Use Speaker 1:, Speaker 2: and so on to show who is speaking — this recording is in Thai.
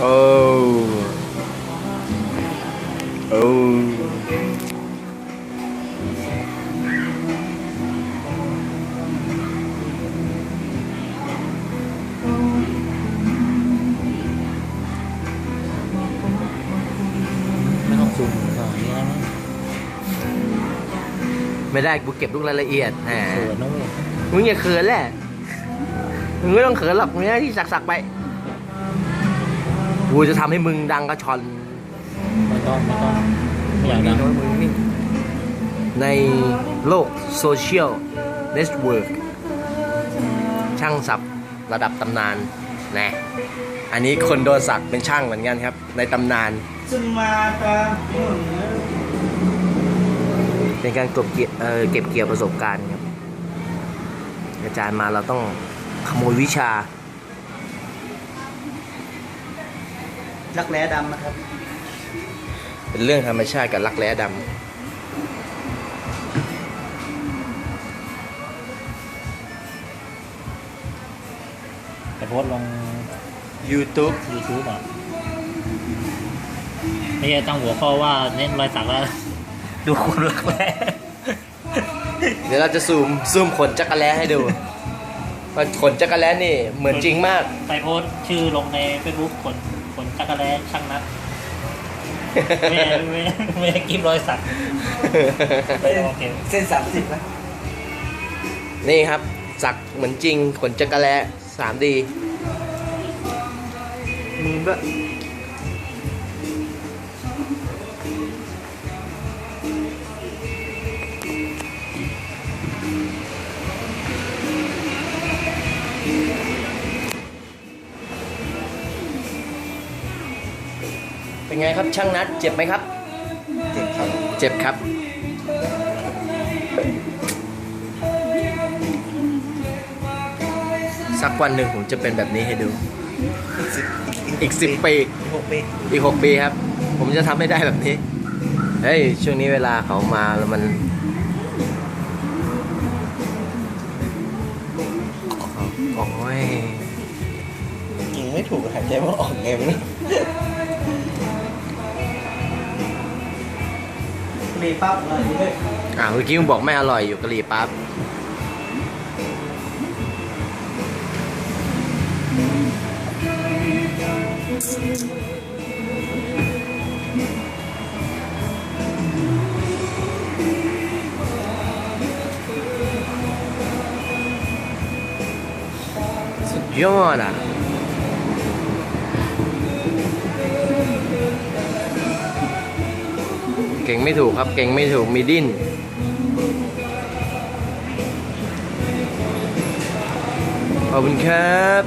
Speaker 1: โอ้โอ้
Speaker 2: ไม่ต้องซูมหน่อยนะ
Speaker 1: ไม่ได้กูเก็บทุกรายละเอียดแหม
Speaker 2: เขินนะเว้ย
Speaker 1: มึงอย่าเขินแหละ มึงไม่ต้องเขินหรอกมึงหน้าที่สักๆไป กูจะทำให้มึงดังกระชอน
Speaker 2: ไม่ต้องไม่ต้องไม่อยากดัง
Speaker 1: มึงนี่ในโลกโซเชียลเน็ตเวิร์กช่างสับระดับตำนานนะอันนี้คนโดนสักเป็นช่างเหมือนกันครับ ในตำนาน
Speaker 3: จะมาตามหุ่น
Speaker 1: เป็นการเก็บเกี่ยวเอ่อเก็บเกี่ยวประสบการณ์ครับอาจารย์มาเราต้องขโมยวิชา
Speaker 3: รักแร้ดำนะครับ
Speaker 1: เป็นเรื่องธรรมชาติกับรักแร้ด
Speaker 2: แต่โพสต์ลงำ
Speaker 1: YouTube
Speaker 2: YouTube อะนี่ตั้งหัวข้อว่าเน้นรอยสักแล้ว ดูคนรักแร้
Speaker 1: เดี๋ยวเราจะซูมซูมขนจักรแล้ให้ดูว่า ขนจักรแล้นี่เหมือนจริงมาก
Speaker 2: ใส่โพสต์ชื่อลงใน Facebook คนคนจักรแร้ช่างนัดไม่ไม่ไม่ได้กิฟรอยสักไม่โอเค
Speaker 3: เส้นสามสิบนะ
Speaker 1: นี่ครับ สักเหมือนจริงขนจักรแล้สามดี
Speaker 3: มือด้วย
Speaker 1: เป็นไงครับช่างนัดเจ็บไหมครับ
Speaker 3: เจ็บครับ
Speaker 1: เจ็บครับ สักวันหนึ่งผมจะเป็นแบบนี้ให้ดู อีกสิบปี
Speaker 3: หกปี
Speaker 1: อีกหกปีครับ ผมจะทำให้ได้แบบนี้ เฮ้ย ช่วงนี้เวลาเขามาแล้วมัน โอ้ย
Speaker 3: ยิงไม่ถูกหายใจไม่ออกไงไม่รู้ รีปั๊บเลยเลย
Speaker 1: อ่าเมื่อกี้มึงบอกไม่อร่อยอยู่กะหรี่ปั๊บสุดยอดอะ เก่งไม่ถูกครับ เก่งไม่ถูกมีดิ้นขอบคุณครับ